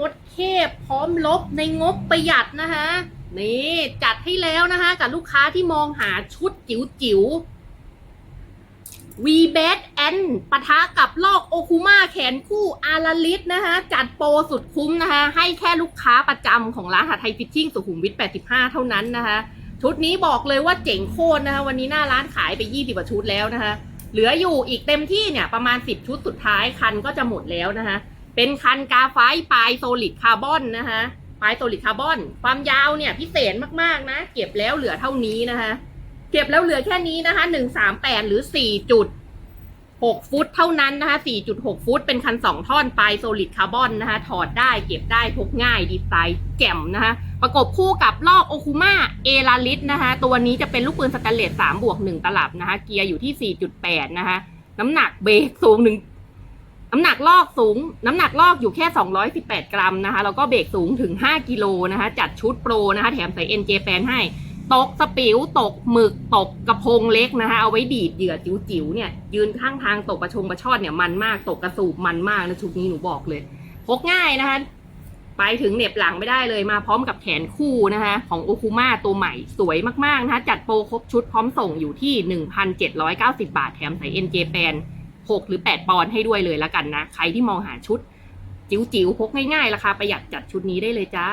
มดเทพพร้อมลบในงบประหยัดนะคะนี่จัดให้แล้วนะคะกับลูกค้าที่มองหาชุดจิ๋วจิ๋ว v b a t N ปะทะกับลอกโอคุมาแขนคู่อาราลิสนะคะจัดโปรสุดคุ้มนะคะให้แค่ลูกค้าประจำของร้านหาไทยฟิชชิ่งสุขุมวิท 85 เท่านั้นนะคะชุดนี้บอกเลยว่าเจ๋งโคตรนะคะวันนี้หน้าร้านขายไป 20กว่าชุดแล้วนะคะเหลืออยู่อีกเต็มที่เนี่ยประมาณ 10 ชุดสุดท้ายคันก็จะหมดแล้วนะคะ เป็นคันกาไฟปลายโซลิดคาร์บอนนะคะปลายโซลิดคาร์บอน ความยาวเนี่ยพิเศษมากๆนะ เก็บแล้วเหลือเท่านี้นะคะเก็บแล้วเหลือแค่นี้นะคะ138หรือ4จุด6ฟุตเท่านั้นนะคะ4.6ฟุต เป็นคัน2ท่อนปลายโซลิดคาร์บอนนะคะ ถอดได้เก็บได้พกง่ายดีไซน์แจ่มนะคะ ประกบคู่กับลอกโอคุมาเอลาลิสนะคะ ตัวนี้จะเป็นลูกปืนสแตนเลส3บวก1ตลับนะคะ เกียร์อยู่ที่4.8นะคะ น้ำหนักเบรกสูงหนึ่ง น้ำหนักลอกสูง น้ำหนักลอกอยู่แค่ 218 กรัมนะคะ แล้วก็เบรกสูงถึง 5 กิโลนะคะ จัดชุดโปรนะคะ แถมใส่ NJ แฟนให้ ตกสปิวตกหมึกตกกระพงเล็กนะคะ เอาไว้ดีดเหยื่อจิ๋วๆเนี่ย ยืนข้างทางตกประชงประชอดเนี่ยมันมาก ตกกระสูบมันมากนะชุดนี้หนูบอกเลย พกง่ายนะคะ ไปถึงเหน็บหลังไม่ได้เลย มาพร้อมกับแขนคู่นะคะ ของโอคุมาตัวใหม่สวยมากๆนะคะ จัดโปรครบชุดพร้อมส่งอยู่ที่ 1,790 บาท แถมใส่ NJ แปน 6 หรือ 8 ปอนด์ให้ด้วยเลยละกันนะ ใครที่มองหาชุด จิ๋วๆพกง่ายๆ ราคาประหยัดจัดชุดนี้ได้เลยจ้า